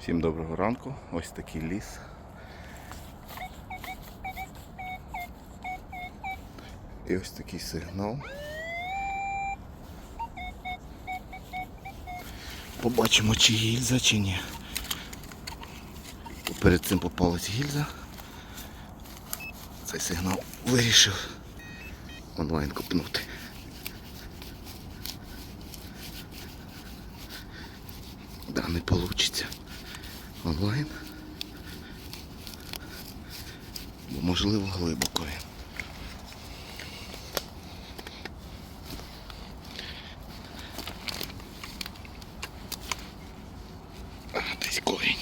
Всім доброго ранку. Ось такий ліс. І ось такий сигнал. Побачимо, чи гільза, чи ні. Перед цим попалась гільза. Цей сигнал вирішив онлайн купнути. Да, не получится онлайн. Бо можливо глибоко він. Десь корінь.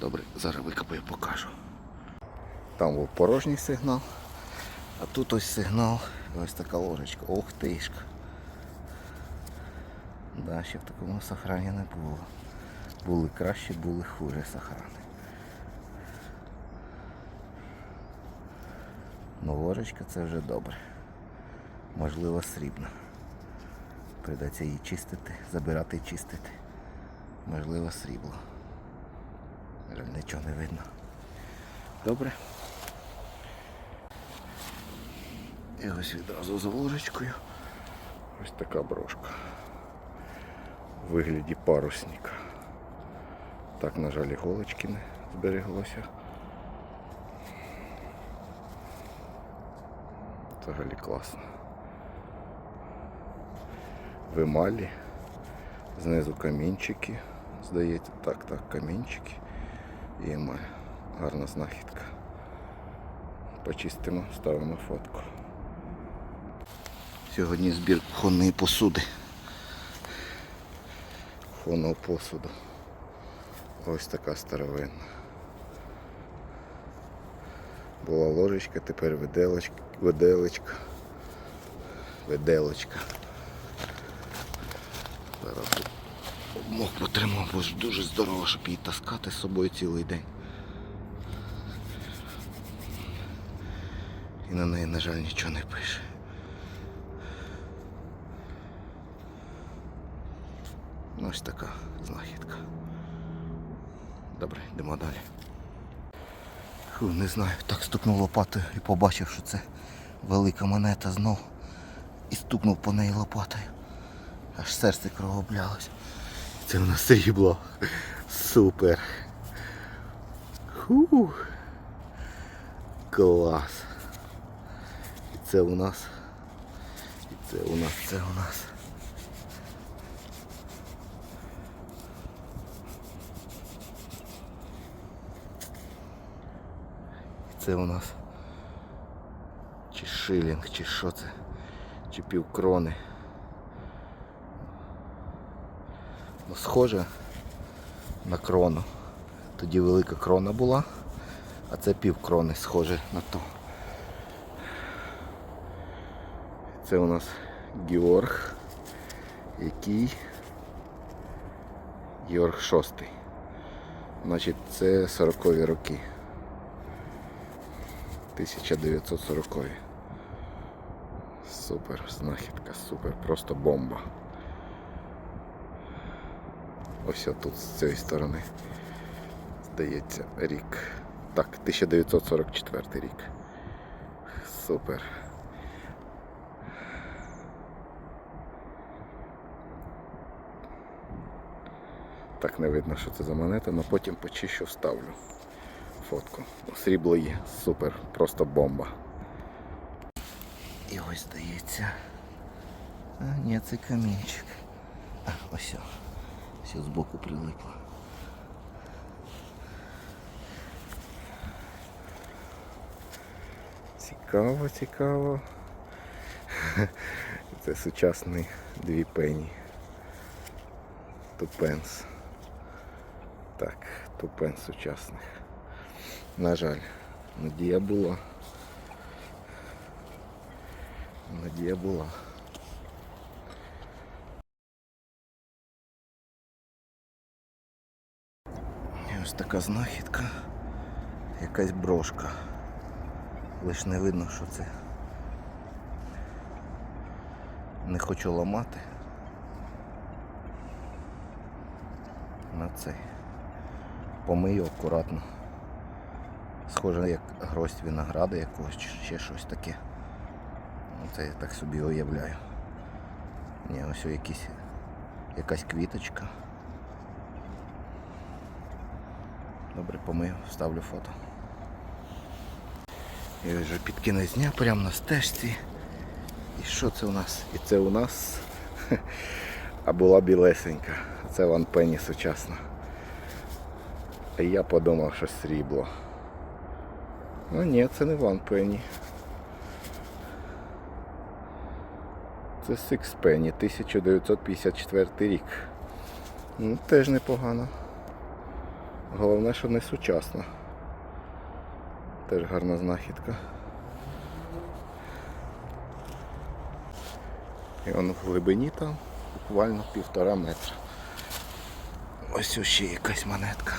Добре, зараз викопаю, покажу. Там був порожній сигнал, а тут ось сигнал, ось така ложечка. Ох тишка. Да, ще в такому сохрані не було. Були краще, були хуже сохрани. Ну ложечка це вже добре. Можливо срібна. Придеться її чистити, забирати і чистити. Можливо срібло. Жаль, нічого не видно. Добре. І ось відразу за ложечкою. Ось така брошка. У вигляді парусника. Так, на жаль, іголочки не збереглося. Взагалі класно. В емалі. Знизу камінчики. Здається, так, так, камінчики. І емаль. Гарна знахідка. Почистимо, ставимо фотку. Сьогодні збір кухонної посуди. Кухонного посуду. Ось така старовинна. Була ложечка, тепер виделочка, виделочка. Виделочка. Зараз тут потримав, бо ж дуже здорово, щоб її таскати з собою цілий день. І на неї, на жаль, нічого не пише. Ось така знахідка. Добре, йдемо далі. Фу, не знаю, так стукнув лопатою і побачив, що це велика монета знов. І стукнув по неї лопатою. Аж серце кровоблялось. Це в нас срібло. Супер. Ху. Клас. І це у нас. І це у нас, це у нас. Це у нас чи шилінг, чи що це, чи півкрони. Ну, схоже на крону. Тоді велика крона була, а це півкрони схоже на то. Це у нас Георг, який Георг шостий. Значить, це 40-ві роки. 1940 Супер, знахідка, супер, просто бомба. Ось тут з цієї сторони. Здається, рік. Так, 1944 рік. Супер. Так не видно, що це за монета, але потім почищу вставлю фотку. Срібло є, супер, просто бомба. І ось здається. А, ні, це камінчик. А, ось. Все збоку прилипло. Цікаво, цікаво. Це сучасний дві пені. Тупенс. Так, тупенс сучасних. На жаль, надія була. Надія була. І ось така знахідка. Якась брошка. Лиш не видно, що це. Не хочу ламати. На цей. Помию акуратно. Схоже, як гроздь винограда якогось чи ще щось таке. Ну, Це я так собі уявляю. Ні, ось якісь, якась квіточка. Добре, помию, ставлю фото. І вже під кінець дня, прямо на стежці. І що це у нас? І це у нас а була білесенька. Це Ван Пенні сучасна. А я подумав, що срібло. Ну ні, це не Ван Пенні. Це Six Penny, 1954 рік. Ну, теж непогано. Головне, що не сучасна. Теж гарна знахідка. І он в глибині там буквально півтора метра. Ось ще якась монетка.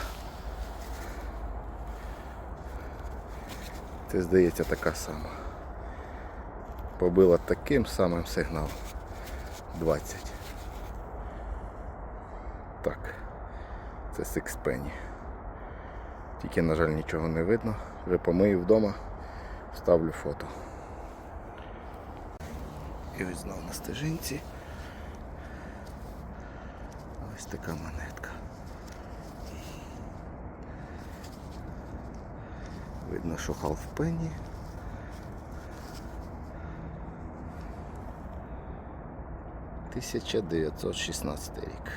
Це здається така сама. Побила таким самим сигналом. 20. Так. Це Penny. Тільки, на жаль, нічого не видно. Вже помию вдома, ставлю фото. І ось знову на стежинці. Ось така монетка. Видно, що халфпенні. Тисяча дев'ятсот шістнадцятий рік.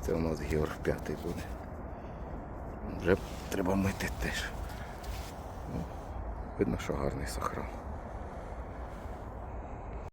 Це у нас Георг п'ятий буде. Вже треба мити теж. Ну, Видно, що гарний сохран.